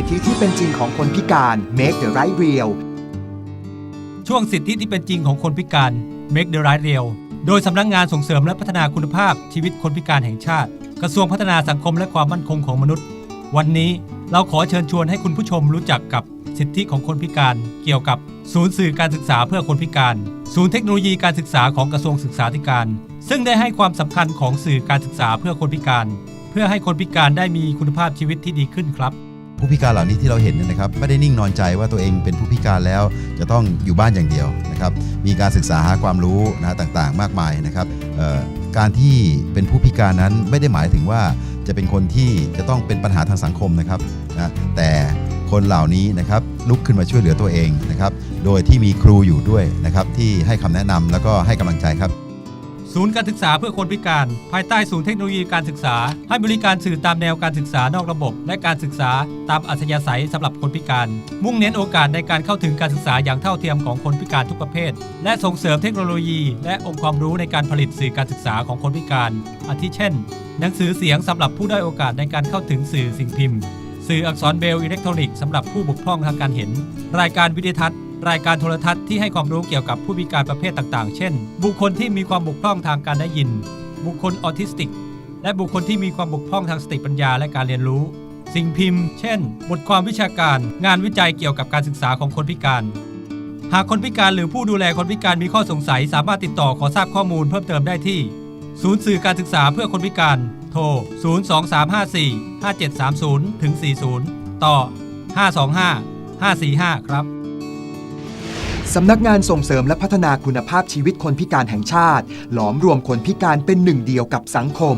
สิทธิที่เป็นจริงของคนพิการ Make the right real ช่วงสิทธิที่เป็นจริงของคนพิการ Make the Right Real โดยสำนักงานส่งเสริมและพัฒนาคุณภาพชีวิตคนพิการแห่งชาติ กระทรวงพัฒนาสังคมและความมั่นคงของมนุษย์ วันนี้เราขอเชิญชวนให้คุณผู้ชมรู้จักกับสิทธิของคนพิการ เกี่ยวกับศูนย์สื่อการศึกษาเพื่อคนพิการ ศูนย์เทคโนโลยีการศึกษาของกระทรวงศึกษาธิการ ซึ่งได้ให้ความสำคัญของสื่อการศึกษาเพื่อคนพิการ เพื่อให้คนพิการได้มีคุณภาพชีวิตที่ดีขึ้นครับ ผู้พิการเหล่านี้ที่เราเห็นเนี่ยนะครับ ไม่ได้นิ่งนอนใจว่าตัวเองเป็นผู้พิการแล้ว จะต้องอยู่บ้านอย่างเดียวนะครับ มีการศึกษาหาความรู้นะต่างๆ มากมายนะครับการที่เป็นผู้พิการนั้นไม่ได้หมายถึงว่าจะเป็นคนที่จะต้องเป็นปัญหาทางสังคมนะครับนะแต่คนเหล่านี้นะครับลุกขึ้นมาช่วยเหลือตัวเองนะครับ โดยที่มีครูอยู่ด้วยนะครับที่ให้คำแนะนำแล้วก็ให้กำลังใจครับ ศูนย์การศึกษาเพื่อคนพิการ ภายใต้ศูนย์เทคโนโลยีการศึกษา ให้บริการสื่อตามแนวการศึกษานอกระบบ และการศึกษาตามอัธยาศัยสำหรับคนพิการ มุ่งเน้นโอกาสในการเข้าถึงการศึกษาอย่างเท่าเทียมของคนพิการทุกประเภท และส่งเสริมเทคโนโลยี และองค์ความรู้ในการผลิตสื่อการศึกษาของคนพิการ อาทิเช่น หนังสือเสียงสำหรับผู้ได้อยโอกาสในการเข้าถึงสื่อสิ่งพิมพ์ สื่ออักษรเบลอิเล็กทรอนิกส์สำหรับผู้บกพร่องทางการเห็น รายการวิดีทัศน์ รายการโทรทัศน์ที่ให้ความรู้เกี่ยวกับผู้พิการประเภทต่างๆ เช่น บุคคลที่มีความบกพร่องทางการได้ยิน บุคคลออทิสติก และบุคคลที่มีความบกพร่องทางสติปัญญาและการเรียนรู้ สิ่งพิมพ์ เช่น บทความวิชาการ งานวิจัยเกี่ยวกับการศึกษาของคนพิการ หากคนพิการหรือผู้ดูแลคนพิการมีข้อสงสัย สามารถติดต่อขอทราบข้อมูลเพิ่มเติมได้ที่ ศูนย์สื่อการศึกษาเพื่อคนพิการ โทร 02354 5730ถึง40 ต่อ 525 545 ครับ สำนักงานส่งเสริมและพัฒนาคุณภาพชีวิตคนพิการแห่งชาติ หลอมรวมคนพิการเป็นหนึ่งเดียวกับสังคม